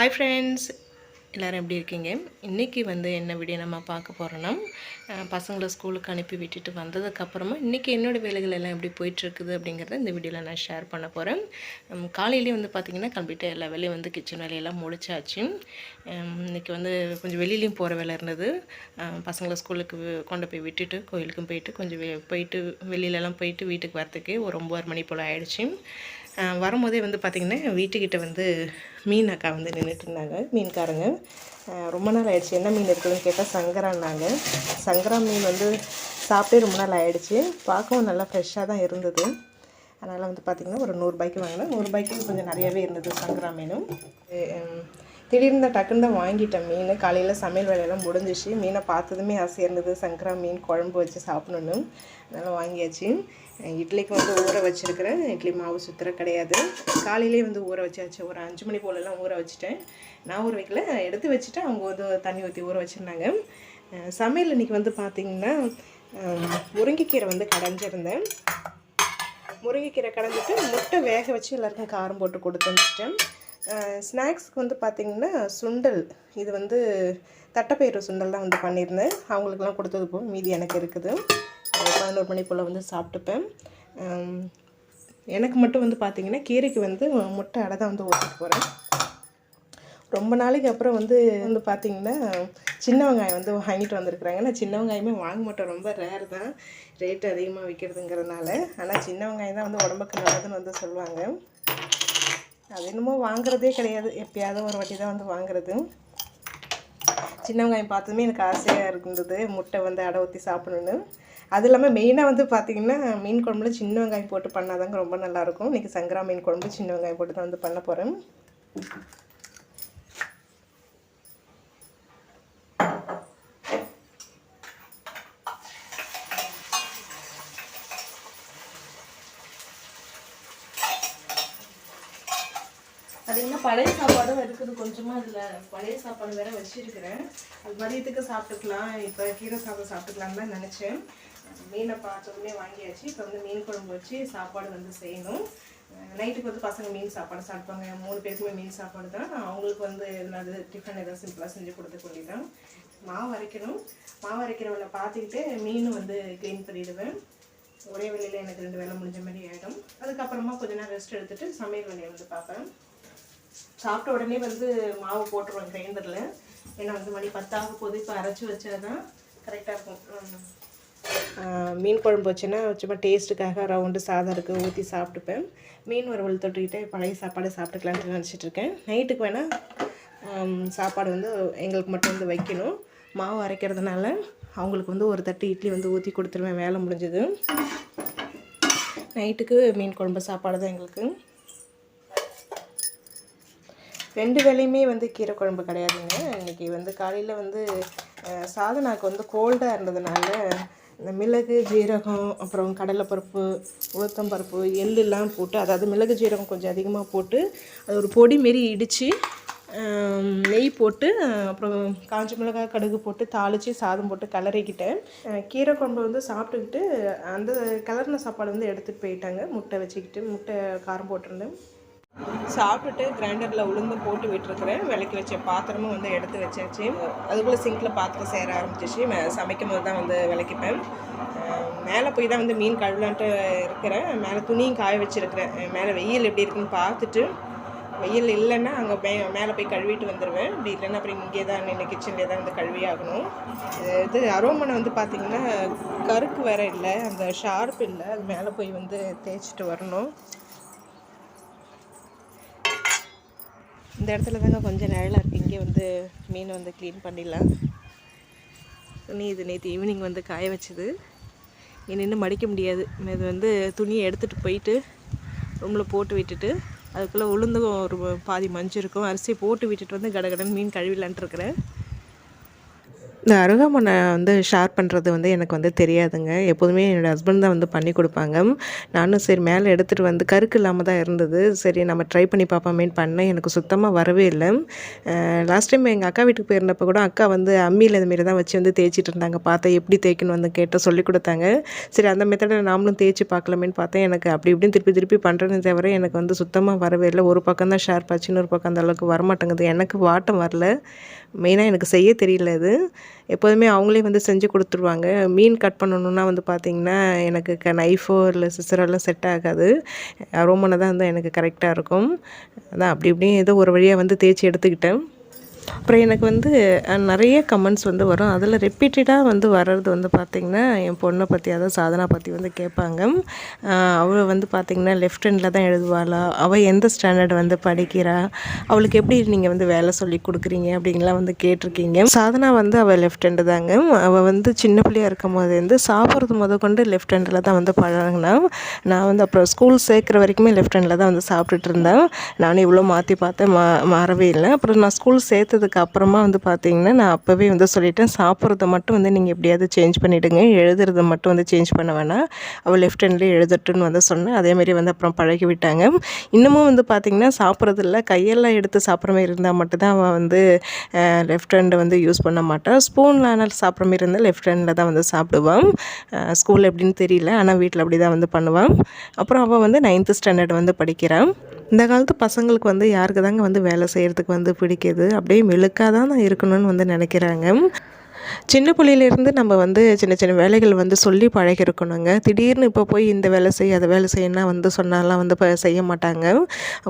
Hi friends எல்லோரும் எப்படி இருக்கீங்க? இன்றைக்கி வந்து என்ன வீடியோ நம்ம பார்க்க போகிறோன்னா பசங்களை ஸ்கூலுக்கு அனுப்பி விட்டுட்டு வந்ததுக்கப்புறமா இன்றைக்கி என்னோடய வேலைகள் எல்லாம் எப்படி போயிட்டுருக்குது அப்படிங்கிறத இந்த வீடியோவில் நான் ஷேர் பண்ண போகிறேன் காலையிலேயே வந்து பார்த்திங்கன்னா கம்ப்ளீட்டாக எல்லா வேலையும் வந்து கிச்சன் வேலையெல்லாம் முடிச்சாச்சு. இன்றைக்கி வந்து கொஞ்சம் வெளியிலையும் போகிற வேலை இருந்தது. பசங்களை ஸ்கூலுக்கு கொண்டு போய் விட்டுட்டு கோயிலுக்கும் போயிட்டு கொஞ்சம் போயிட்டு வெளியிலலாம் போயிட்டு வீட்டுக்கு வரத்துக்கே ஒரு ஒம்பது மணி போல் ஆயிடுச்சு. வரும்போதே வந்து பார்த்திங்கன்னா வீட்டுக்கிட்ட வந்து மீன் அக்கா வந்து நின்றுட்டு இருந்தாங்க மீன்காரங்க ரொம்ப நாள் ஆயிடுச்சு என்ன மீன் இருக்குதுன்னு கேட்டால் சங்கரான்னாங்க. சங்கரா மீன் வந்து சாப்பிட்டே ரொம்ப நாள் ஆயிடுச்சு பார்க்கவும் நல்லா ஃப்ரெஷ்ஷாக தான் இருந்தது. அதனால் வந்து பார்த்திங்கன்னா ஒரு நூறுரூபாய்க்கு வாங்கினேன். நூறுரூபாய்க்கு கொஞ்சம் நிறையாவே இருந்தது சங்கரா மீனும். திடீர்னு தான் டக்குன்னு தான் வாங்கிட்டேன் மீன். காலையில் சமையல் வேலையெல்லாம் முடிஞ்சிச்சு. மீனை பார்த்ததுமே ஆசையாக இருந்தது சங்கரா மீன் குழம்பு வச்சு சாப்பிடணும் அதனால் வாங்கியாச்சு. இட்லிக்கு வந்து ஊற வச்சுருக்கிறேன் இட்லி மாவு சுற்றுற கிடையாது. காலையிலே வந்து ஊற வச்சாச்சு. ஒரு அஞ்சு மணி போலலாம் ஊற வச்சுட்டேன். நான் ஊற வைக்கல. எடுத்து வச்சுட்டு அவங்க வந்து தண்ணி ஊற்றி ஊற வச்சுருந்தாங்க. சமையல் இன்னைக்கு வந்து பார்த்திங்கன்னா முருங்கைக்கீரை வந்து கடைஞ்சிருந்தேன். முருங்கைக்கீரை கடைஞ்சிட்டு முட்டை வேக வச்சு எல்லாருக்கும் காரம் போட்டு கொடுத்து அனுப்பிச்சிட்டேன். ஸ்நாக்ஸ்க்கு வந்து பார்த்திங்கன்னா சுண்டல். இது வந்து தட்டைப்பயிறு சுண்டல் தான் வந்து பண்ணியிருந்தேன். அவங்களுக்குலாம் கொடுத்தது போக மீதி எனக்கு இருக்குது. பதினோரு மணி போல் வந்து சாப்பிட்டுப்பேன். எனக்கு மட்டும் வந்து பார்த்திங்கன்னா கீரைக்கு வந்து முட்டை அடை தான் வந்து ஓட்டிட்டு போகிறேன் ரொம்ப நாளைக்கு அப்புறம் வந்து வந்து பார்த்தீங்கன்னா சின்ன வெங்காயம் வந்து வாங்கிட்டு வந்திருக்குறாங்க. நான் சின்ன வெங்காயமே வாங்க மாட்டோம். ரொம்ப ரேர் தான். ரேட்டு அதிகமாக விற்கிறதுங்கிறதுனால ஆனால் சின்ன வெங்காயம் தான் வந்து உடம்புக்கு நல்லதுன்னு வந்து சொல்லுவாங்க. அது என்னமோ வாங்குறதே கிடையாது. எப்பயாவது ஒரு வாட்டி தான் வந்து வாங்குறது. சின்ன வெங்காயம் பார்த்ததுமே எனக்கு ஆசையாக இருந்தது. முட்டை வந்து அடை ஊற்றி சாப்பிடணுன்னு அது இல்லாமல் மெயினாக வந்து பார்த்திங்கன்னா மீன் குழம்புல சின்ன வெங்காயம் போட்டு பண்ணாதாங்க ரொம்ப நல்லாயிருக்கும் இன்றைக்கி சங்கரா மீன் குழம்பு சின்ன வெங்காயம் போட்டு தான் வந்து பண்ண போகிறேன் அதிகமாக பழைய சாப்பாடும் இருக்குது கொஞ்சமாக இதில் பழைய சாப்பாடு வேற வச்சிருக்கிறேன். அது மதியத்துக்கு சாப்பிட்டுக்கலாம் இப்போ கீரை சாதம் சாப்பிட்டுக்கலாம் தான் நினச்சேன். மீனை பார்த்தோன்னே வாங்கியாச்சு. இப்போ வந்து மீன் குழம்பு வச்சு சாப்பாடு வந்து செய்யணும். நைட்டுக்கு வந்து பசங்க மீன் சாப்பாடு சாப்பிடுவாங்க. மூணு பேருக்குமே மீன் சாப்பாடு தான். அவங்களுக்கு வந்து என்னது டிஃபன் ஏதாவது சிம்பிளாக செஞ்சு கொடுத்து கொண்டிதான் மாவு அரைக்கணும். மாவு அரைக்கிறவளை பார்த்துக்கிட்டு மீன் வந்து க்ளீன் பண்ணிடுவேன். ஒரே வேலையில் எனக்கு ரெண்டு வேலை முடிஞ்ச மாதிரி ஆகிடும் அதுக்கப்புறமா கொஞ்ச நேரம் ரெஸ்ட் எடுத்துகிட்டு சமையல் வேலையை வந்து பார்ப்பேன். சாப்பிட்ட உடனே வந்து மாவு போட்டுருவேன் கிரைண்டரில் ஏன்னா வந்து மணி பத்தாக போது இப்போ அரைச்சி வச்சா தான் கரெக்டாக இருக்கும். மீன் குழம்பு வச்சேன்னா சும்மா டேஸ்ட்டுக்காக ரவுண்டு சாதம் இருக்குது ஊற்றி சாப்பிட்டுப்பேன். மீன் வறுவல் தொட்டுக்கிட்டே பழைய சாப்பாடு சாப்பிட்டுக்கலான்ட்டு நினச்சிட்ருக்கேன் நைட்டுக்கு வேணால் சாப்பாடு வந்து எங்களுக்கு மட்டும் வந்து வைக்கணும். மாவு அரைக்கிறதுனால அவங்களுக்கு வந்து ஒரு தட்டு இட்லி வந்து ஊற்றி கொடுத்துருவேன் வேலை முடிஞ்சது. நைட்டுக்கு மீன் குழம்பு சாப்பாடு தான் எங்களுக்கு. ரெண்டு வேலையுமே வந்து கீரை குழம்பு கிடையாதுங்க. இன்னைக்கு வந்து காலையில் வந்து சாதனாக்கு வந்து கோல்டாக இருந்ததுனால இந்த மிளகு ஜீரகம் அப்புறம் கடலைப்பருப்பு உளுத்தம்பருப்பு எள்ளுலாம் போட்டு அதாவது மிளகு ஜீரகம் கொஞ்சம் அதிகமாக போட்டு அது ஒரு பொடி மாரி இடித்து நெய் போட்டு அப்புறம் காஞ்ச மிளகாய் கடுகு போட்டு தாளித்து சாதம் போட்டு கிளறிக்கிட்டேன் கீரை குழம்பு வந்து சாப்பிட்டுக்கிட்டு அந்த கலர்ன சாப்பாடு வந்து எடுத்துகிட்டு போயிட்டாங்க. முட்டை வச்சுக்கிட்டு முட்டை காரம் போட்டிருந்தேன். சாப்பிட்டுட்டு கிரைண்டரில் உளுந்து போட்டு விட்டுருக்குறேன். விளக்கி வச்ச பாத்திரமும் வந்து எடுத்து வச்சாச்சு. அதுக்குள்ளே சிங்கில் பாத்திரம் சேர ஆரம்பிச்சிச்சு. சமைக்கும் போது தான் வந்து விளக்கிப்பேன். மேலே போய் தான் வந்து மீன் கழுவலான்ட்டு இருக்கிறேன். மேலே துணியும் காய வச்சுருக்கிறேன். மேலே வெயில் எப்படி இருக்குன்னு பார்த்துட்டு வெயில் இல்லைன்னா அங்கே மே மேலே போய் கழுவிட்டு வந்துடுவேன் அப்படி இல்லைன்னா அப்புறம் இங்கே தான் நின்று கிச்சன்லேயே தான் வந்து கழுவி ஆகணும். இது- இது அரோமனை வந்து பார்த்திங்கன்னா கருக்கு வேற இல்லை. அந்த ஷார்ப் இல்லை. அது மேலே போய் வந்து தேய்ச்சிட்டு வரணும். இந்த இடத்துல தாங்க கொஞ்சம் நிழலாக இருக்குது இங்கே வந்து மீன் வந்து க்ளீன் பண்ணிடலாம். துணி இது நேற்று ஈவினிங் வந்து காய வச்சது. இங்கே நின்று மடிக்க முடியாது. இது வந்து துணியை எடுத்துகிட்டு போயிட்டு ரூமில் போட்டு விட்டுட்டு அதுக்குள்ளே உளுந்தும் ஒரு பாதி மஞ்சள் இருக்கும். அரிசி போட்டு விட்டுட்டு வந்து கடகடன் மீன் கழுவிலான்ட்டு இருக்கிறேன். இந்த அருகாமனை வந்து ஷேர் பண்ணுறது வந்து எனக்கு வந்து தெரியாதுங்க. எப்போதுமே என்னோடய ஹஸ்பண்ட் தான் வந்து பண்ணி கொடுப்பாங்க. நானும் சரி மேலே எடுத்துகிட்டு வந்து கருக்கு இல்லாமல் தான் இருந்தது. சரி நம்ம ட்ரை பண்ணி பார்ப்போமேன்னு பண்ணேன். எனக்கு சுத்தமாக வரவே இல்லை. லாஸ்ட் டைம் எங்கள் அக்கா வீட்டுக்கு போயிருந்தப்போ கூட அக்கா வந்து அம்மியில் இதுமாரி தான் வச்சு வந்து தேய்ச்சிட்டு இருந்தாங்க. பார்த்தேன் எப்படி தேய்க்கணும் வந்து கேட்டால் சொல்லி கொடுத்தாங்க. சரி அந்த மெத்தடை நாமளும் தேய்ச்சி பார்க்கலாமேன்னு பார்த்தேன். எனக்கு அப்படி இப்படின்னு திருப்பி திருப்பி பண்ணுறேன்னு தவிர எனக்கு வந்து சுத்தமாக வரவே இல்லை. ஒரு பக்கம் தான் ஷேர் பாச்சு இன்னொரு பக்கம் அந்த அளவுக்கு வரமாட்டேங்குது. எனக்கு வாட்டம் வரல. மெயினாக எனக்கு செய்ய தெரியல இது. எப்போதுமே அவங்களே வந்து செஞ்சு கொடுத்துருவாங்க. மீன் கட் பண்ணணுன்னா வந்து பார்த்திங்கன்னா எனக்கு க நைஃபோ இல்லை சிசரெல்லாம் செட் ஆகாது. அரோமனை தான் வந்து எனக்கு கரெக்டாக இருக்கும். அதான் அப்படி இப்படியும் ஏதோ ஒரு வழியாக வந்து தேய்ச்சி எடுத்துக்கிட்டேன். அப்புறம் எனக்கு வந்து நிறைய கமெண்ட்ஸ் வந்து வரும். அதில் ரிப்பீட்டடாக வந்து வர்றது வந்து பார்த்திங்கன்னா என் பொண்ணை பற்றி அதாவது சாதனா பற்றி வந்து கேட்பாங்க. அவள் வந்து பார்த்திங்கன்னா லெஃப்ட் ஹேண்டில் தான் எழுதுவாளா? அவள் எந்த ஸ்டாண்டர்ட் வந்து படிக்கிறா? அவளுக்கு எப்படி நீங்கள் வந்து வேலை சொல்லி கொடுக்குறீங்க? அப்படின்லாம் வந்து கேட்டிருக்கீங்க. சாதனா வந்து அவள் லெஃப்ட் ஹேண்டு தாங்க. அவள் வந்து சின்ன பிள்ளையா இருக்கும் போது வந்து சாப்பிட்றது முத கொண்டு லெஃப்ட் ஹேண்டில் தான் வந்து பழகினா நான் வந்து அப்புறம் ஸ்கூல் சேர்க்குற வரைக்குமே லெஃப்ட் ஹேண்டில் தான் வந்து சாப்பிட்டுட்டு இருந்தேன். நானும் இவ்வளோ மாற்றி பார்த்தேன் மா மாறவே இல்லை. அப்புறம் நான் ஸ்கூல் சேர்த்து சேர்த்ததுக்கு அப்புறமா வந்து பார்த்தீங்கன்னா நான் அப்போவே வந்து சொல்லிட்டேன் சாப்பிட்றத மட்டும் வந்து நீங்கள் எப்படியாவது சேஞ்ச் பண்ணிவிடுங்க எழுதுறத மட்டும் வந்து சேஞ்ச் பண்ண வேணாம். அவள் லெஃப்ட் ஹேண்ட்லேயே எழுதட்டுன்னு வந்து சொன்னேன். அதேமாரி வந்து அப்புறம் பழகி விட்டாங்க இன்னமும் வந்து பார்த்திங்கன்னா சாப்பிட்றதில்ல. கையெல்லாம் எடுத்து சாப்பிட்ற மாதிரி இருந்தால் மட்டும்தான் அவள் வந்து லெஃப்ட் ஹேண்டை வந்து யூஸ் பண்ண மாட்டான் ஸ்பூனில் ஆனால் சாப்பிட்ற மாதிரி இருந்தால் லெஃப்ட் ஹேண்டில் தான் வந்து சாப்பிடுவான் ஸ்கூலில் எப்படின்னு தெரியல. ஆனால் வீட்டில் அப்படி தான் வந்து பண்ணுவான் அப்புறம் அவள் வந்து நைன்த்து ஸ்டாண்டர்ட் வந்து படிக்கிறான் இந்த காலத்து பசங்களுக்கு வந்து யாருக்கு தாங்க வந்து வேலை செய்கிறதுக்கு வந்து பிடிக்குது? அப்படியே மெழுக்காக தான் இருக்கணும்னு வந்து நினைக்கிறாங்க. சின்ன பிள்ளையிலேருந்து நம்ம வந்து சின்ன சின்ன வேலைகள் வந்து சொல்லி பழகிருக்கணுங்க திடீர்னு இப்போ போய் இந்த வேலை செய் அதை வேலை செய்யணும்னா வந்து சொன்னாலாம் வந்து இப்போ செய்ய மாட்டாங்க.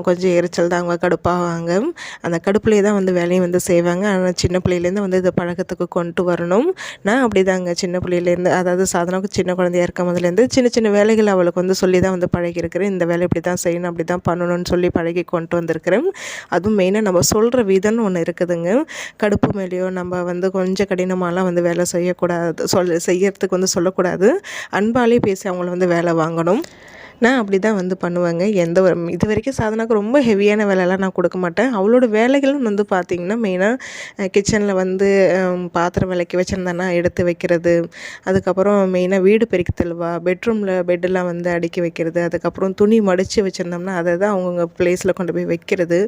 கொஞ்சம் எரிச்சல் தான் அவங்க கடுப்பாவாங்க. அந்த கடுப்புலேயே தான் வந்து வேலையும் வந்து செய்வாங்க. ஆனால் சின்ன பிள்ளையிலேருந்து வந்து இதை பழக்கத்துக்கு கொண்டு வரணும். நான் அப்படி தாங்க சின்ன பிள்ளையிலேருந்து அதாவது சாதனாவுக்கு சின்ன குழந்தையாக இருக்க முதலேருந்து சின்ன சின்ன வேலைகள் அவளுக்கு வந்து சொல்லி தான் வந்து பழகிருக்கிறேன் இந்த வேலை இப்படி தான் செய்யணும் அப்படி தான் பண்ணணும்னு சொல்லி பழகி கொண்டு வந்திருக்கிறேன். அதுவும் மெயினாக நம்ம சொல்கிற விதம்னு ஒன்று இருக்குதுங்க. கடுப்பு மேலேயோ நம்ம வந்து கொஞ்சம் கடினமாலாம் வந்து வேலை செய்யக்கூடாது சொல் செய்யறதுக்கு வந்து சொல்லக்கூடாது. அன்பாலே பேசி அவங்கள வந்து வேலை வாங்கணும். நான் அப்படி தான் வந்து பண்ணுவேங்க. எந்த ஒரு இது வரைக்கும் சாதனாக்கு ரொம்ப ஹெவியான வேலையெல்லாம் நான் கொடுக்க மாட்டேன். அவளோட வேலைகளும் வந்து பார்த்திங்கன்னா மெயினாக கிச்சனில் வந்து பாத்திரம் விளக்கி வச்சுருந்தேன்னா எடுத்து வைக்கிறது. அதுக்கப்புறம் மெயினாக வீடு பெருக்கி தள்ளுவா பெட்ரூமில் பெட்டெல்லாம் வந்து அடுக்கி வைக்கிறது. அதுக்கப்புறம் துணி மடித்து வச்சுருந்தோம்னா அதை தான் அவங்கவுங்க ப்ளேஸில் கொண்டு போய் வைக்கிறது.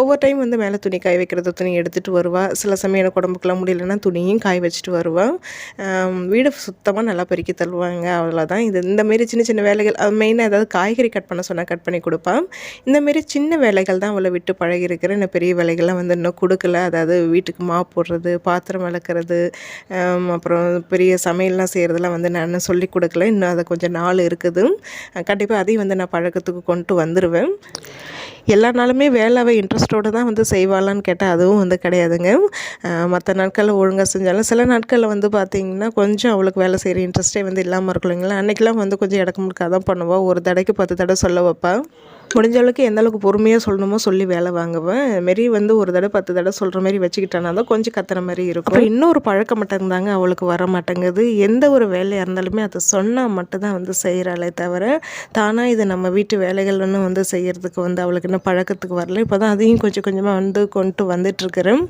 ஒவ்வொரு டைம் வந்து மேலே துணி காய வைக்கிறது துணி எடுத்துகிட்டு வருவாள் சில சமயம் எனக்கு உடம்புக்குலாம் முடியலன்னா துணியும் காய வச்சுட்டு வருவாள் வீடு சுத்தமாக நல்லா பெருக்கி தள்ளுவாங்க. அவ்வளோதான் இது இந்தமாரி சின்ன சின்ன வேலைகள் மெயினாக ஏதாவது காய்கறி கட் பண்ண சொன்னால் கட் பண்ணி கொடுப்பான். இந்தமாரி சின்ன வேலைகள் தான் அவளை விட்டு பழகிருக்கிறேன். இன்னும் பெரிய வேலைகள்லாம் வந்து இன்னும் கொடுக்கல. அதாவது வீட்டுக்கு மா போடுறது பாத்திரம் விளக்குறது அப்புறம் பெரிய சமையல்லாம் செய்கிறதெல்லாம் வந்து நான் சொல்லி கொடுக்கல. இன்னும் அதை கொஞ்சம் நாள் இருக்குது. கண்டிப்பாக அதையும் வந்து நான் பழக்கத்துக்கு கொண்டு வந்துடுவேன் எல்லா நாளுமே வேலைவை இன்ட்ரெஸ்ட்டோடு தான் வந்து செய்வாளான்னு கேட்டால் அதுவும் வந்து கிடையாதுங்க. மற்ற நாட்களில் ஒழுங்காக செஞ்சாலும் சில நாட்களில் வந்து பார்த்திங்கன்னா கொஞ்சம் அவளுக்கு வேலை செய்கிற இன்ட்ரெஸ்ட்டே வந்து இல்லாமல் இருக்கும் இல்லைங்களா? அன்றைக்கெலாம் வந்து கொஞ்சம் இடக்க முழுக்காக தான் பண்ணுவாள் ஒரு தடைக்கு பத்து தடவை சொல்ல வைப்பா. முடிஞ்ச அளவுக்கு எந்த அளவுக்கு பொறுமையாக சொல்லணுமோ சொல்லி வேலை வாங்குவேன். மாரி வந்து ஒரு தடவை பத்து தடவை சொல்கிற மாதிரி வச்சுக்கிட்டானா தான் கொஞ்சம் கத்துற மாதிரி இருக்கும். இன்னொரு பழக்கம் மட்டும்தாங்க அவளுக்கு வர மாட்டேங்குது. எந்த ஒரு வேலையாக இருந்தாலுமே அதை சொன்னால் மட்டும்தான் வந்து செய்கிறாளே தவிர தானாக இது நம்ம வீட்டு வேலைகள்னு வந்து செய்கிறதுக்கு வந்து அவளுக்கு இன்னும் பழக்கத்துக்கு வரல. இப்போ தான் அதையும் கொஞ்சம் கொஞ்சமாக வந்து கொண்டு வந்துட்டுருக்கிறேன்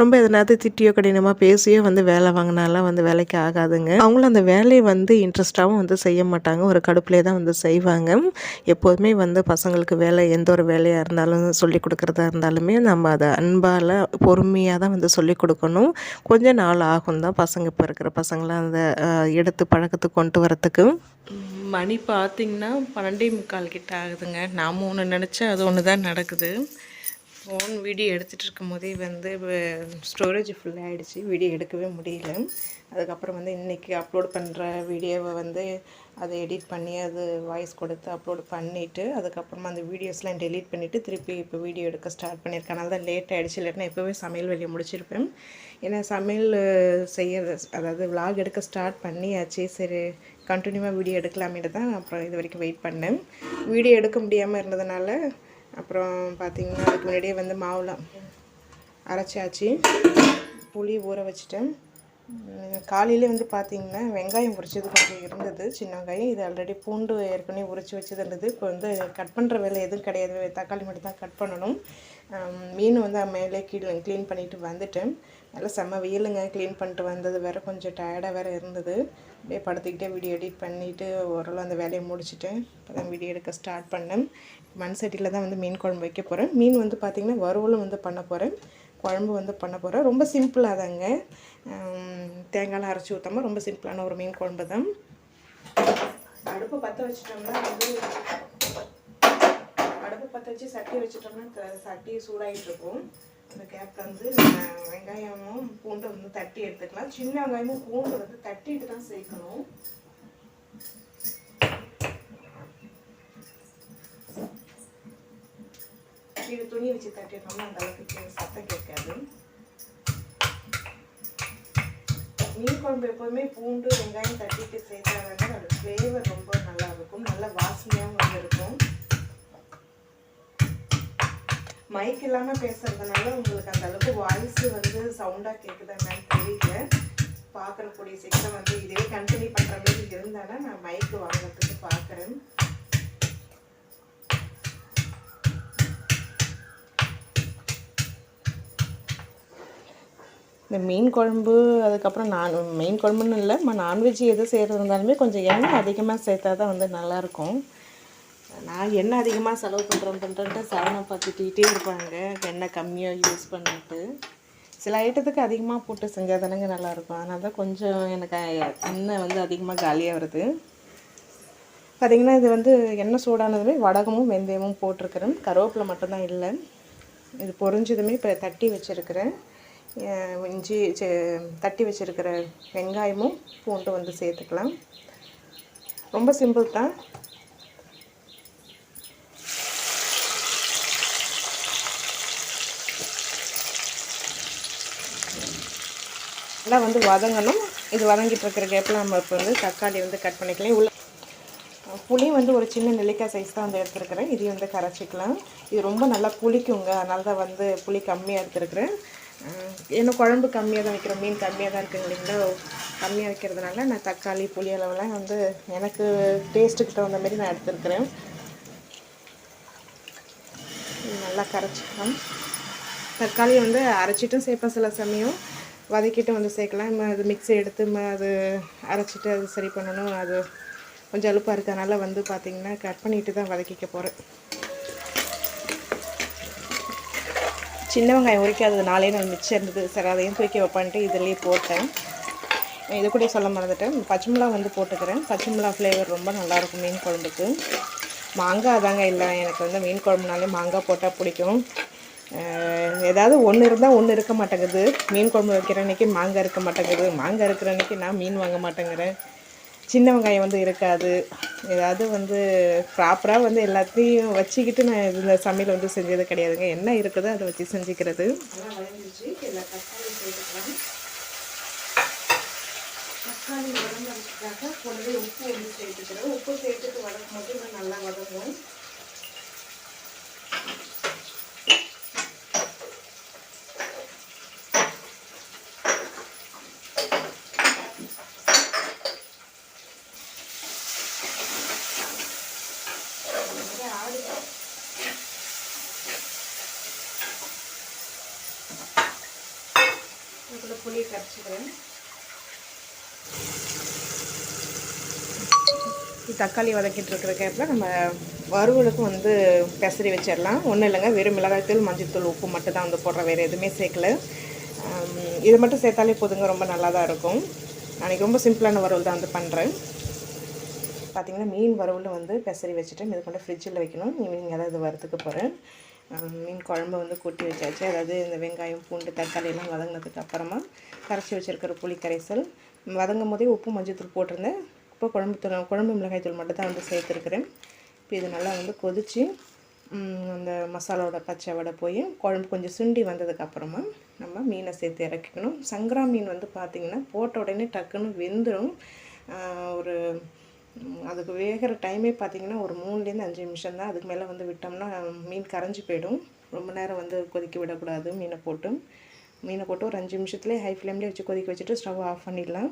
ரொம்ப எதனாவது திட்டியோ கடினமாக பேசியோ வந்து வேலை வாங்கினாலாம் வந்து வேலைக்கு ஆகாதுங்க. அவங்களும் அந்த வேலையை வந்து இன்ட்ரெஸ்ட்டாகவும் வந்து செய்ய மாட்டாங்க. ஒரு கடுப்புலேயே தான் வந்து செய்வாங்க. எப்போதுமே வந்து பசங்களுக்கு வேலை எந்த ஒரு வேலையாக இருந்தாலும் சொல்லி கொடுக்குறதா இருந்தாலுமே நம்ம அதை அன்பால் பொறுமையாக தான் வந்து சொல்லி கொடுக்கணும். கொஞ்ச நாள் ஆகும் தான் பசங்க இப்போ இருக்கிற பசங்களாம் அந்த எடுத்து பழக்கத்துக்கு கொண்டு வரத்துக்கு. மணி பார்த்திங்கன்னா பன்னெண்டே முக்கால் கிட்ட ஆகுதுங்க. நாம ஒன்று நினச்சா அது ஒன்று தான் நடக்குது. ஃபோன் வீடியோ எடுத்துகிட்டு இருக்கும் போதே வந்து ஸ்டோரேஜ் ஃபுல்லாகிடுச்சு வீடியோ எடுக்கவே முடியல. அதுக்கப்புறம் வந்து இன்றைக்கி அப்லோட் பண்ணுற வீடியோவை வந்து அதை எடிட் பண்ணி அது வாய்ஸ் கொடுத்து அப்லோட் பண்ணிவிட்டு அதுக்கப்புறமா அந்த வீடியோஸ்லாம் டெலீட் பண்ணிவிட்டு திருப்பி இப்போ வீடியோ எடுக்க ஸ்டார்ட் பண்ணியிருக்கேன். அதனால தான் லேட் ஆகிடுச்சு இல்லைன்னா இப்போவே சமையல் வேலையை முடிச்சிருப்பேன். ஏன்னா சமையல் செய்யறது அதாவது vlog எடுக்க ஸ்டார்ட் பண்ணியாச்சு. சரி கண்டினியூவாக வீடியோ எடுக்கலாமேட்டு தான் அப்புறம் இது வரைக்கும் வெயிட் பண்ணேன். வீடியோ எடுக்க முடியாமல் இருந்ததுனால அப்புறம் பார்த்தீங்கன்னா அதுக்கு முன்னாடியே வந்து மாவுலாம் அரைச்சாச்சு. புளி ஊற வச்சுட்டேன். காலையிலே வந்து பார்த்தீங்கன்னா வெங்காயம் உரிச்சது கொஞ்சம் இருந்தது சின்ன வெங்காயம். இது ஆல்ரெடி பூண்டு ஏற்கனவே உரிச்சு வச்சது இருந்தது இப்போ வந்து கட் பண்ணுற வேலை எதுவும் கிடையாது. தக்காளி மட்டும் தான் கட் பண்ணணும். மீன் வந்து மேலே கீழே க்ளீன் பண்ணிட்டு வந்துட்டேன். நல்லா செம்ம வெயிலுங்க. க்ளீன் பண்ணிட்டு வந்தது வேறு கொஞ்சம் டயர்டாக வேறு இருந்தது. அப்படியே படுத்துக்கிட்டே வீடியோ எடிட் பண்ணிவிட்டு ஓரளவு அந்த வேலையை முடிச்சுட்டேன். இப்போ தான் வீடியோ எடுக்க ஸ்டார்ட் பண்ணேன். மண் சட்டியில் தான் வந்து மீன் குழம்பு வைக்க போகிறேன் மீன் வந்து பார்த்திங்கன்னா வறுவலும் வந்து பண்ண போகிறேன் குழம்பு வந்து பண்ண போகிறேன் ரொம்ப சிம்பிளாக தாங்க. ஆம், தேங்காய்லாம் அரைச்சி ஊற்றாமல் ரொம்ப சிம்பிளான ஒரு மீன் குழம்பு தான். அடுப்பு பற்ற வச்சிட்டோம்னா வந்து அடுப்பு பற்ற வச்சு சட்டி வச்சுட்டோம்னா சட்டி சூடாகிட்டு இருக்கும். அந்த கேப்பில் வந்து வெங்காயமும் பூண்டை வந்து தட்டி எடுத்துக்கலாம். சின்ன வெங்காயமும் பூண்டு வந்து தட்டிட்டு தான் சேர்க்கணும். இது துணி வச்சு தட்டிட்டோம்னா அந்த அளவுக்கு சத்தம் கேட்காது. மீன் குழம்பு எப்போதுமே பூண்டு வெங்காயம் தட்டிட்டு சேர்த்தா வந்து அது ஃப்ளேவர் ரொம்ப நல்லா இருக்கும். நல்ல வாசனையாகவும் வந்து இருக்கும். மைக் இல்லாமல் பேசுறதுனால உங்களுக்கு அந்த அளவுக்கு வாய்ஸ் வந்து சவுண்டாக கேட்குதா என்னன்னு தெரியல. பார்க்கறக்கூடிய சிக்கன் வந்து இதே கண்டினியூ பண்ணுற மாதிரி இருந்தானா நான் மைக்கு வாங்குறதுக்கு பார்க்குறேன். இந்த மீன் குழம்பு அதுக்கப்புறம் நான் மீன் குழம்புன்னு இல்லை நம்ம நான்வெஜ் எது செய்கிறது இருந்தாலுமே கொஞ்சம் எண்ணெய் அதிகமாக சேர்த்தா தான் வந்து நல்லாயிருக்கும். நான் எண்ணெய் அதிகமாக செலவு பண்ணுறேன் பண்ணுறேன்ட்டு சரணம் பார்த்துக்கிட்டே இருப்பாங்க. எண்ணெய் கம்மியாக யூஸ் பண்ணிட்டு. சில ஐட்டத்துக்கு அதிகமாக போட்டு செஞ்சால் தானேங்க நல்லாயிருக்கும். அதனால தான் கொஞ்சம் எனக்கு எண்ணெய் வந்து அதிகமாக காலியாக வருது. பார்த்திங்கன்னா இது வந்து எண்ணெய் சூடானதுமே வடகமும் வெந்தயமும் போட்டிருக்கிறேன். கருவேப்பிலை மட்டும்தான் இல்லை. இது பொரிஞ்சதுமே இப்போ தட்டி வச்சுருக்கிறேன். இஞ்சி தட்டி வச்சுருக்கிற வெங்காயமும் பூண்டு வந்து சேர்த்துக்கலாம். ரொம்ப சிம்பிள் தான். நல்லா வந்து வதங்கணும். இது வதங்கிட்டு இருக்கிற கேப்பில் நம்ம இப்போ வந்து தக்காளி வந்து கட் பண்ணிக்கலாம். உள்ள புளி வந்து ஒரு சின்ன நெல்லிக்காய் சைஸ் தான் வந்து எடுத்துருக்கிறேன். இதையும் வந்து கரைச்சிக்கலாம். இது ரொம்ப நல்லா புளிக்குங்க. அதனால தான் வந்து புளி கம்மியாக எடுத்துருக்குறேன். ஏன்னா குழம்பு கம்மியாக தான் வைக்கிறோம் மீன் கம்மியாக தான் இருக்குங்க இல்லைங்களா? கம்மியாக வைக்கிறதுனால நான் தக்காளி புளி அளவெல்லாம் வந்து எனக்கு டேஸ்ட்டுக்கு தகுந்த மாதிரி நான் எடுத்துருக்குறேன். நல்லா கரைச்சிக்கலாம். தக்காளியை வந்து அரைச்சிட்டும் சேர்ப்பேன் சில சமயம். வதக்கிட்டு வந்து சேர்க்கலாம். அது மிக்ஸி எடுத்து அது அரைச்சிட்டு அது சரி பண்ணணும். அது கொஞ்சம் அலுப்பாக இருக்கிறதுனால வந்து பார்த்திங்கன்னா கட் பண்ணிட்டு தான் வதக்கிக்க போகிறேன் சின்ன வெங்காயம் உரிக்காததுனாலே நான் மிச்சம் இருந்தது. சரி அதையும் தூக்கி வைப்பான்ட்டு இதுலேயே போட்டேன். இது கூட சொல்ல மறந்துட்டேன். பச்சை மிளகா வந்து போட்டுக்கிறேன். பச்சை மிளகா ஃப்ளேவர் ரொம்ப நல்லாயிருக்கும் மீன் குழம்புக்கு. மாங்காய் தாங்க இல்லை. எனக்கு வந்து மீன் குழம்புனாலே மாங்காய் போட்டால் பிடிக்கும். ஏதாவது ஒன்று இருந்தால் ஒன்று இருக்க மாட்டேங்குது. மீன் குழம்பு வைக்கிற அன்னைக்கு மாங்காய் இருக்க மாட்டேங்குது. மாங்காய் இருக்கிற அன்னைக்கு நான் மீன் வாங்க மாட்டேங்கிறேன். சின்ன வெங்காயம் வந்து இருக்காது. ஏதாவது வந்து ப்ராப்பராக வந்து எல்லாத்தையும் வச்சுக்கிட்டு நான் இந்த சமையல் வந்து செஞ்சது கிடையாதுங்க. என்ன இருக்குதோ அதை வச்சு செஞ்சுக்கிறது. தக்காளி வதங்கிறதுக்காக கொண்டு உப்பு வந்து சேர்த்துக்கிறேன் உப்பு சேர்த்துட்டு வதக்கும் போது நல்லா வதங்கும். புளியை கரைச்சிக்கிறேன். தக்காளி வதக்கிட்டு இருக்கிற கேப்பில் நம்ம வறுவலுக்கு வந்து பெசரி வச்சிடலாம். ஒன்றும் இல்லைங்க வெறும் மிளகாய்த்தூள் மஞ்சள்தூள் உப்பு மட்டும் தான் வந்து போடுற வேறு எதுவுமே சேர்க்கல. இது மட்டும் சேர்த்தாலே போதுங்க ரொம்ப நல்லா தான் இருக்கும். அன்றைக்கி ரொம்ப சிம்பிளான வறுவல் தான் வந்து பண்ணுறேன் பார்த்திங்கன்னா மீன் வறுவல் வந்து பெசரி வச்சுட்டு இது கொண்டு ஃப்ரிட்ஜில் வைக்கணும். ஈவினிங் அதாவது வறுத்துக்க போகிறேன் மீன் குழம்பு வந்து கூட்டி வச்சாச்சு. அதாவது இந்த வெங்காயம் பூண்டு தக்காளி எல்லாம் வதங்கினதுக்கு அப்புறமா கரைச்சி வச்சுருக்கிற புளி கரைசல் வதங்கும் போதே உப்பு மஞ்சத்தூள் போட்டிருந்தேன். இப்போ குழம்பு தூள் குழம்பு மிளகாய் தூள் மட்டும் தான் வந்து சேர்த்துருக்குறேன். இப்போ இது நல்லா வந்து கொதித்து அந்த மசாலாவோட பச்சை வடை போய் குழம்பு கொஞ்சம் சுண்டி வந்ததுக்கப்புறமா நம்ம மீனை சேர்த்து இறக்கிக்கணும். சங்கரா மீன் வந்து பார்த்திங்கன்னா போட்ட உடனே டக்குன்னு வெந்துடும் ஒரு அதுக்கு வேகிற டைமே பார்த்திங்கன்னா ஒரு மூணுலேருந்து அஞ்சு நிமிஷம் தான். அதுக்கு மேலே வந்து விட்டோம்னா மீன் கரைஞ்சி போயிடும். ரொம்ப நேரம் வந்து கொதிக்க விடக்கூடாது மீனை போட்டு. மீனை போட்டு ஒரு அஞ்சு நிமிஷத்துலேயே ஹை ஃப்ளேம்லேயே வச்சு கொதிக்க வச்சுட்டு ஸ்டவ் ஆஃப் பண்ணிடலாம்.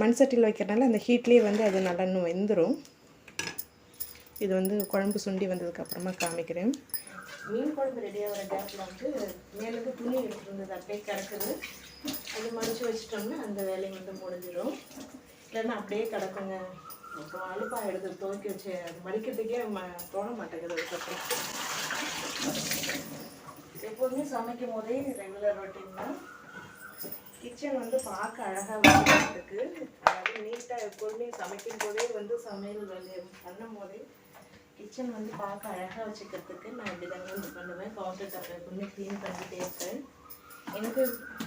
மண் சட்டியில் வைக்கிறனால அந்த ஹீட்லேயே வந்து அது நல்லா இன்னும் வெந்துடும் இது வந்து குழம்பு சுண்டி வந்ததுக்கப்புறமா காமிக்கிறேன். மீன் குழம்பு ரெடியாகிற டேப்பில் வந்து மேலேருந்து துணி எடுத்துருந்தது அப்படியே கிடக்குது. அது மடித்து வச்சிட்டோம்னா அந்த வேலையை வந்து முடிஞ்சிடும் இல்லைன்னா அப்படியே கிடக்குங்க. அப்புறம் அழுப்பாக எடுத்து துவக்கி வச்சு மடிக்கிறதுக்கே ம தோண மாட்டேங்குது அதுக்கப்புறம் எப்போதுமே சமைக்கும் போதே ரெகுலர் ரொட்டீன் தான். கிச்சன் வந்து பார்க்க அழகாக வச்சுக்கிறதுக்கு. அதாவது நீட்டாக எப்போதுமே சமைக்கும் போதே வந்து சமையல் வேலையை பண்ணும் போதே கிச்சன் வந்து பார்க்க அழகாக வச்சுக்கிறதுக்கு நான் இப்படி தாங்க வந்து பண்ணுவேன். கவுண்டர் டாப் எப்பவுமே க்ளீன் பண்ணிகிட்டே இருப்பேன். எனக்கு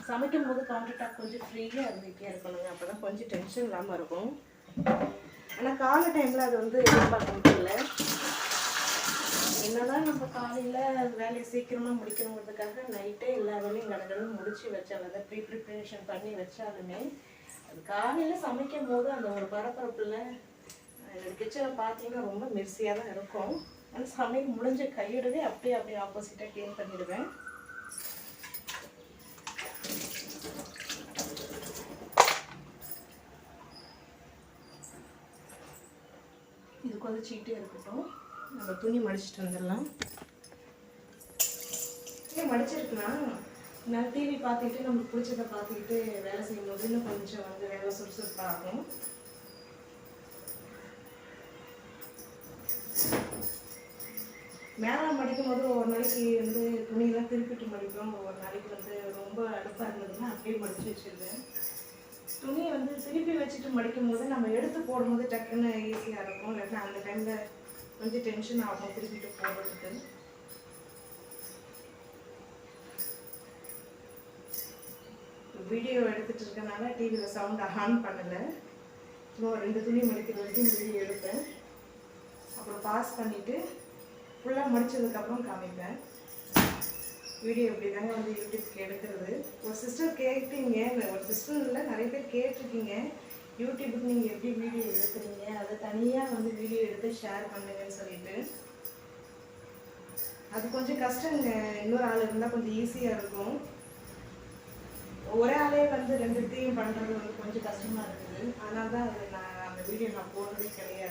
சமைக்கும் போது கவுண்டர் டாப் கொஞ்சம் ஃப்ரீயாக இருந்துகிட்டே இருக்கணுங்க. அப்போ தான் கொஞ்சம் டென்ஷன் இல்லாமல் இருக்கும். ஆனால் காலை டைமில் அது வந்து எதிர்பார்க்க முடியல. என்னதான் நம்ம காலையில் வேலையை சீக்கிரமாக முடிக்கணுங்கிறதுக்காக நைட்டே எல்லா வேலையும் கடகடன்னு முடிச்சு வச்சாலும் அதை ப்ரீ ப்ரிப்பரேஷன் பண்ணி வச்சாலுமே அது காலையில் சமைக்கும் போது அந்த ஒரு பரபரப்பில் என்னோட கிச்சனை பார்த்தீங்கன்னா ரொம்ப மெர்சியாக தான் இருக்கும். ஆனால் சமையல் முடிஞ்ச கையிடவே அப்படியே அப்படியே ஆப்போசிட்டாக க்ளீன் பண்ணிடுவேன். இது கொதிச்சிக்கிட்டே இருக்கட்டும். நம்ம துணி மடிச்சிட்டு வந்துடலாம். ஏன் மடிச்சிருக்கலாம் நான் டிவி பார்த்துக்கிட்டு நம்மளுக்கு பிடிச்சதை பார்த்துக்கிட்டு வேலை செய்யும் போது இன்னும் கொஞ்சம் வந்து வேலை சுறுசுறுப்பாக ஆகும். மேலே மடிக்கும் போது ஒவ்வொரு நாளைக்கு வந்து துணியெல்லாம் திருப்பிட்டு மடிப்போம். ஒவ்வொரு நாளைக்கு வந்து ரொம்ப அடுப்பாக இருந்ததுன்னா அப்படியே மடிச்சு வச்சிருவேன். துணியை வந்து திருப்பி வச்சுட்டு மடிக்கும் போது நம்ம எடுத்து போடும்போது டக்குன்னு ஈஸியாக இருக்கும். இல்லைன்னா அந்த டைமில் கொஞ்சம் டென்ஷன் ஆகும் திருப்பிட்டு போடுறதுக்கு. வீடியோ எடுத்துட்டு இருக்கனால டிவியில் சவுண்ட் ஆன் பண்ணலை. சும்மா ரெண்டு துணி மடிக்கிற வரைக்கும் வீடியோ எடுப்பேன். அப்புறம் பாஸ் பண்ணிவிட்டு ஃபுல்லாக முடிச்சதுக்கப்புறம் காமிப்பேன். வீடியோ இப்படி தாங்க வந்து யூடியூப்க்கு எடுக்கிறது. ஒரு சிஸ்டர் கேட்டீங்க. ஒரு சிஸ்டர் இல்லை நிறைய பேர் கேட்டிருக்கீங்க. யூடியூபுக்கு நீங்கள் எப்படி வீடியோ எடுக்கிறீங்க? அதை தனியாக வந்து வீடியோ எடுத்து ஷேர் பண்ணுங்கன்னு சொல்லிட்டு. அது கொஞ்சம் கஷ்டங்க. இன்னொரு ஆள் இருந்தால் கொஞ்சம் ஈஸியாக இருக்கும். ஒரே ஆளே வந்து ரெண்டுத்தையும் பண்ணுறது வந்து கொஞ்சம் கஷ்டமாக இருக்குது. அதனால தான் அது நான் அந்த வீடியோ நான் போடுறதே கிடையாது.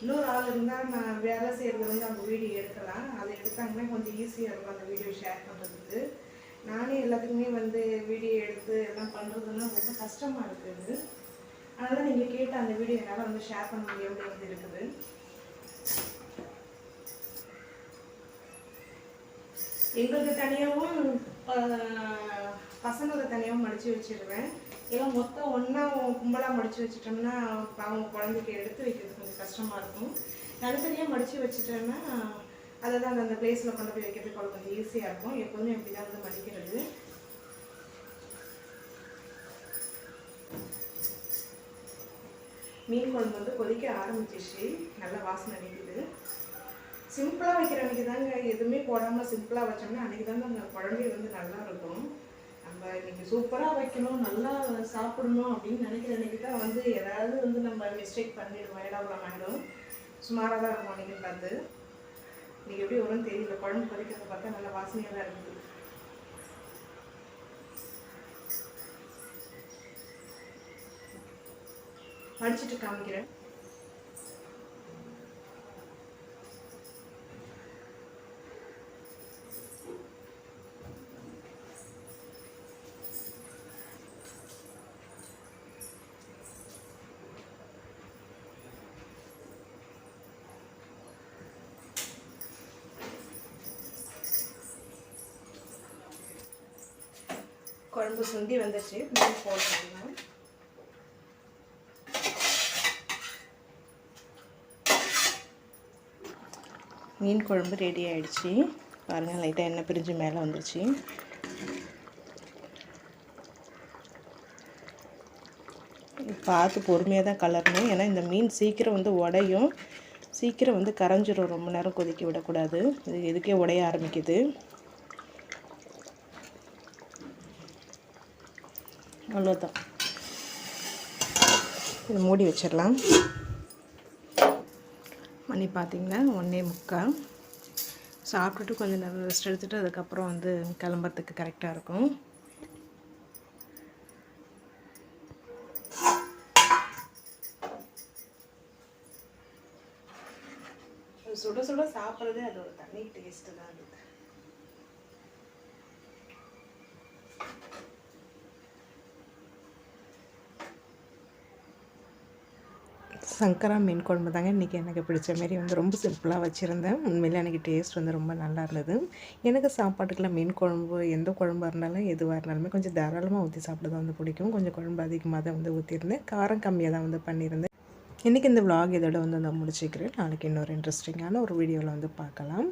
இன்னொரு ஆள் இருந்தால் நான் வேலை செய்கிறது வந்து அந்த வீடியோ எடுக்கலாம். அதை எடுத்தாங்கன்னா கொஞ்சம் ஈஸியாக இருக்கும் அந்த வீடியோ ஷேர் பண்ணுறதுக்கு நானே எல்லாத்துக்குமே வந்து வீடியோ எடுத்து எல்லாம் பண்ணுறதுன்னா ரொம்ப கஷ்டமாக இருக்குது அதனால் நீங்கள் கேட்ட அந்த வீடியோ என்னால் வந்து ஷேர் பண்ண முடியாமல் வந்து இருக்குது. எங்களுக்கு தனியாகவும் பசங்களுக்கு தனியாகவும் மடித்து வச்சிடுவேன் ஏன்னா மொத்தம் ஒன்றா கும்பலாக மடித்து வச்சிட்டோம்னா அவங்க குழந்தைக்கு எடுத்து வைக்கிறது கொஞ்சம் கஷ்டமாக இருக்கும். தனித்தனியாக மடித்து வச்சுட்டோம்னா அதை தான் அந்த பிளேஸில் கொண்டு போய் வைக்கிறதுக்கு அவ்வளோ கொஞ்சம் ஈஸியாக இருக்கும். எப்போதுமே அப்படி தான் வந்து மடிக்கிறது. மீன் குழம்பு வந்து கொதிக்க ஆரம்பிச்சிச்சு நல்லா வாசனை அடிக்குது. சிம்பிளாக வைக்கிற அன்றைக்கி தாங்க எதுவுமே போடாமல் சிம்பிளாக வச்சோம்னா அன்றைக்கி தாங்க அந்த குழம்பே வந்து நல்லா இருக்கும். நம்ம இன்னைக்கு சூப்பராக வைக்கணும் நல்லா சாப்பிடணும் அப்படின்னு நினைக்கிற அன்றைக்கி தான் வந்து ஏதாவது வந்து நம்ம மிஸ்டேக் பண்ணிடுவோம் இடம் ஆகிடும் சுமாராக தான் இருக்கும் அன்றைக்கி பார்த்து. இன்னைக்கு எப்படி வரும்னு தெரியல. குழம்பு கொதிக்கிறத பார்த்தா நல்லா வாசனையாக தான் இருக்குது. படிச்சுட்டு காமிக்கிறேன். குழம்பு சுண்டி வந்துச்சு. மீன் போட்டுருந்தோம். மீன் குழம்பு ரெடி ஆகிடுச்சி பாருங்கள் லைட்டாக எண்ணெய் பிரிஞ்சு மேலே வந்துருச்சு. பார்த்து பொறுமையாக தான் கலரணும். ஏன்னா இந்த மீன் சீக்கிரம் வந்து உடையும். சீக்கிரம் வந்து கரைஞ்சிரும். ரொம்ப நேரம் கொதிக்க விடக்கூடாது. இது எதுக்கே உடைய ஆரம்பிக்குது. அவ்வளோதான் இது மூடி வச்சிடலாம். மணி பார்த்திங்கன்னா ஒன்றே முக்கால். சாப்பிட்டுட்டு கொஞ்சம் நேரம் ரெஸ்ட் எடுத்துகிட்டு அதுக்கப்புறம் வந்து கிளம்புறதுக்கு கரெக்டாக இருக்கும். சுட சாப்பிட்றதே அது ஒரு தனி டேஸ்ட்டு தான் அது. சங்கரா மீன் குழம்பு தாங்க இன்றைக்கி எனக்கு பிடிச்ச மாரி வந்து ரொம்ப சிம்பிளாக வச்சுருந்தேன். உண்மையிலே எனக்கு டேஸ்ட் வந்து ரொம்ப நல்லா இருந்தது. எனக்கு சாப்பாட்டுக்கெல்லாம் மீன் குழம்பு எந்த குழம்பா இருந்தாலும் எதுவாக இருந்தாலுமே கொஞ்சம் தாராளமாக ஊற்றி சாப்பிட தான் வந்து பிடிக்கும். கொஞ்சம் குழம்பு அதிகமாக தான் வந்து ஊற்றிருந்தேன் காரம் கம்மியாக தான் வந்து பண்ணியிருந்தேன். இன்றைக்கி இந்த vlog இதோட வந்து நான் முடிச்சுக்கிறேன். நாளைக்கு இன்னொரு இன்ட்ரெஸ்டிங்கான ஒரு வீடியோவில் வந்து பார்க்கலாம்.